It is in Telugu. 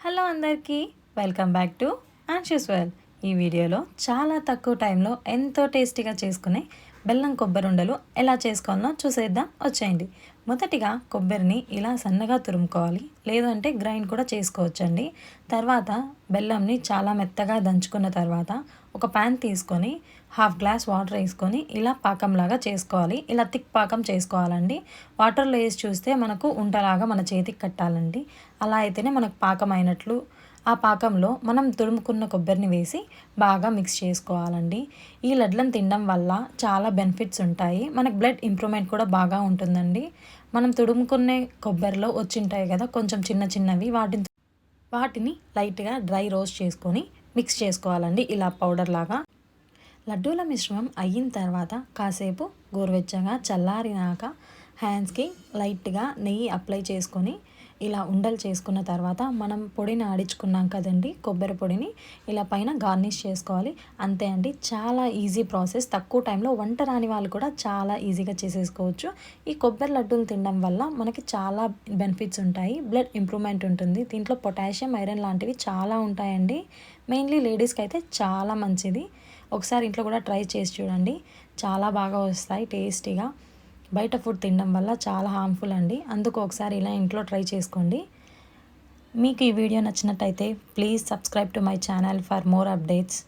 హలో అందరికీ వెల్కమ్ బ్యాక్ టు ఆన్షియస్ వెల్ ఈ వీడియోలో చాలా తక్కువ టైంలో ఎంతో టేస్టీగా చేసుకునే బెల్లం కొబ్బరి ఉండలు ఎలా చేసుకోవాలో చూసేద్దాం. వచ్చేయండి. మొదటిగా కొబ్బరిని ఇలా సన్నగా తురుముకోవాలి. లేదంటే గ్రైండ్ కూడా చేసుకోవచ్చండి. తర్వాత బెల్లంని చాలా మెత్తగా దంచుకున్న తర్వాత ఒక ప్యాన్ తీసుకొని హాఫ్ గ్లాస్ వాటర్ వేసుకొని ఇలా పాకంలాగా చేసుకోవాలి. ఇలా థిక్ పాకం చేసుకోవాలండి. వాటర్లో వేసి చూస్తే మనకు ఉంటలాగా మన చేతికి కట్టాలండి. అలా అయితేనే మనకు పాకం అయినట్లు ఆ పాకంలో మనం తురుముకున్న కొబ్బరిని వేసి బాగా మిక్స్ చేసుకోవాలండి. ఈ లడ్లను తినడం వల్ల చాలా బెనిఫిట్స్ ఉంటాయి. మనకు బ్లడ్ ఇంప్రూవ్మెంట్ కూడా బాగా ఉంటుందండి. మనం తుడుముకునే కొబ్బరిలో వచ్చింటాయి కదా కొంచెం చిన్న చిన్నవి వాటిని వాటిని లైట్గా డ్రై రోస్ట్ చేసుకొని మిక్స్ చేసుకోవాలండి. ఇలా పౌడర్ లాగా. లడ్డూల మిశ్రమం అయిన తర్వాత కాసేపు గోరువెచ్చగా చల్లారినాక హ్యాండ్స్కి లైట్గా నెయ్యి అప్లై చేసుకొని ఇలా ఉండలు చేసుకున్న తర్వాత మనం పొడిని ఆడించుకున్నాం కదండి కొబ్బరి పొడిని. ఇలా పైన గార్నిష్ చేసుకోవాలి. అంతే అండి చాలా ఈజీ ప్రాసెస్. తక్కువ టైంలో వంట రాని వాళ్ళు కూడా చాలా ఈజీగా చేసేసుకోవచ్చు. ఈ కొబ్బరి లడ్డూలు తినడం వల్ల మనకి చాలా బెనిఫిట్స్ ఉంటాయి. బ్లడ్ ఇంప్రూవ్మెంట్ ఉంటుంది. దీంట్లో పొటాషియం ఐరన్ లాంటివి చాలా ఉంటాయండి. మెయిన్లీ లేడీస్కి అయితే చాలా మంచిది. ఒకసారి ఇంట్లో కూడా ట్రై చేసి చూడండి. చాలా బాగా వస్తాయి టేస్టీగా. బయట ఫుడ్ తినడం వల్ల చాలా హార్మ్ఫుల్ అండి. అందుకు ఒకసారి ఇలా ఇంట్లో ట్రై చేసుకోండి. మీకు ఈ వీడియో నచ్చినట్టయితే please subscribe to my channel for more updates.